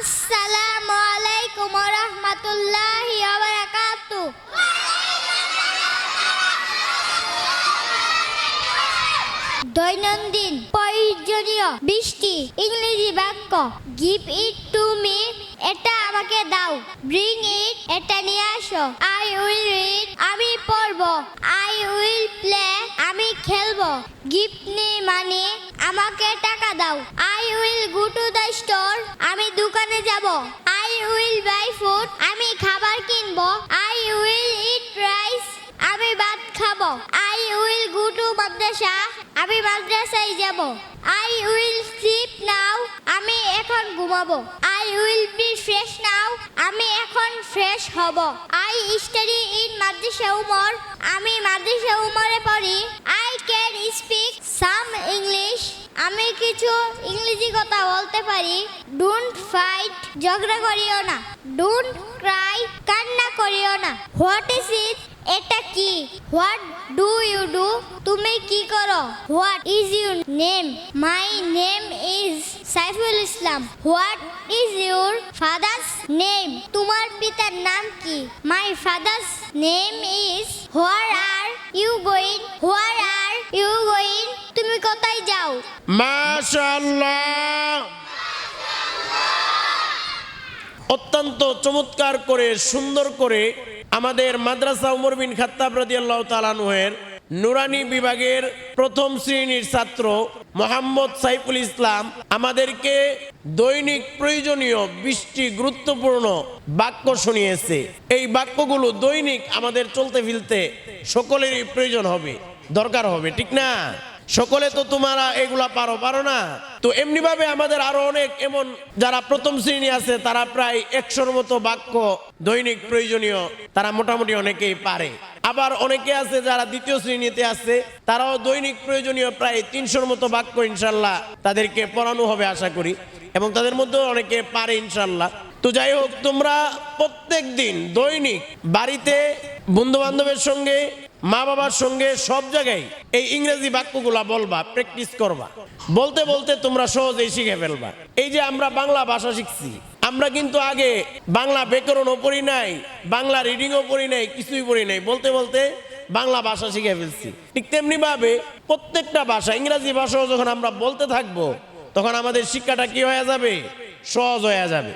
আসসালামু আলাইকুম রহমতুল্লাহি দৈনন্দিন প্রয়োজনীয় বৃষ্টি, ইংরেজি বাক্য গিভ ইট টু মি এটা আমাকে দাও ব্রিং ইট এটা নিয়ে আসো আই উইল রিড আমি পড়ব আই উইল প্লে আমি খেলব গিফট নি মানে আমাকে টাকা দাও I will go to the store I will buy food আমি খাবার কিনবো। আই উইল ইট রাইস আমি ভাত খাব। আই উইল গো টু মাদ্রাসা। আমি মাদ্রাসায় যাব। আই উইল স্লিপ নাও আমি এখন ঘুমাবো। I will be fresh now আমি এখন ফ্রেশ হব। আই স্টাডি ইন মাদ্রাসা উমর। আমি মাদ্রাসা উমরে পড়ি। আমি কিছু ইংরেজি কথা বলতে পারি। ডোন্ট ফাইট ঝগড়া করিও না। ডোন্ট ক্রাই কান্না করিও না। হোয়াট ইজ ইট এটা কি? হোয়াট ডু ইউ ডু তুমি কি করো? What is your name my name is Saiful Islam what is your father's name তোমার পিতার নাম কি? My father's name is where are you going তুমি অত্যন্ত চমৎকার করে, সুন্দর করে আমাদের মাদ্রাসা উমর বিন রাদিয়াল্লাহু তাআলানুয়ের নুরানি বিভাগের প্রথম শ্রেণির ছাত্র মোহাম্মদ সাইফুল ইসলাম আমাদেরকে দৈনিক প্রয়োজনীয় বৃষ্টি গুরুত্বপূর্ণ বাক্য শুনিয়েছে। এই বাক্যগুলো দৈনিক আমাদের চলতে ফিলতে সকলেরই প্রয়োজন হবে, দরকার হবে, ঠিক না? সকলে তো তোমরা এগুলা পারো পারো না? তো এমনি ভাবে আমাদের আরও অনেক এমন যারা প্রথম শ্রেণি আছে, তারা প্রায় একশোর মতো বাক্য দৈনিক প্রয়োজনীয়, তারা মোটামুটি অনেকেই পারে। আবার অনেকে আছে যারা দ্বিতীয় শ্রেণীতে আছে, তারাও দৈনিক প্রয়োজনীয় প্রায় তিনশোর মতো বাক্য ইনশাল্লাহ তাদেরকে পড়ানো হবে আশা করি, এবং তাদের মধ্যেও অনেকে পারে ইনশাল্লাহ। তো যাই হোক, তোমরা প্রত্যেক দিন দৈনিক বাড়িতে বন্ধু বান্ধবের সঙ্গে মা বাবার সঙ্গে সব জায়গায় এই ইংরেজি বাক্যগুলা বলবা, প্র্যাকটিস করবা। বলতে বলতে তোমরা সহজেই শিখে ফেলবা। এই যে আমরা বাংলা ভাষা শিখছি, আমরা কিন্তু আগে বাংলা ব্যাকরণও পড়ি নাই, বাংলা রিডিংও পড়ি নাই, কিছুই পড়ি নাই। বলতে বলতে বাংলা ভাষা শিখে ফেলছি। ঠিক তেমনি ভাবে প্রত্যেকটা ভাষা, ইংরেজি ভাষাও যখন আমরা বলতে থাকব, তখন আমাদের শিক্ষাটা কি হয়ে যাবে? সহজ হয়ে যাবে।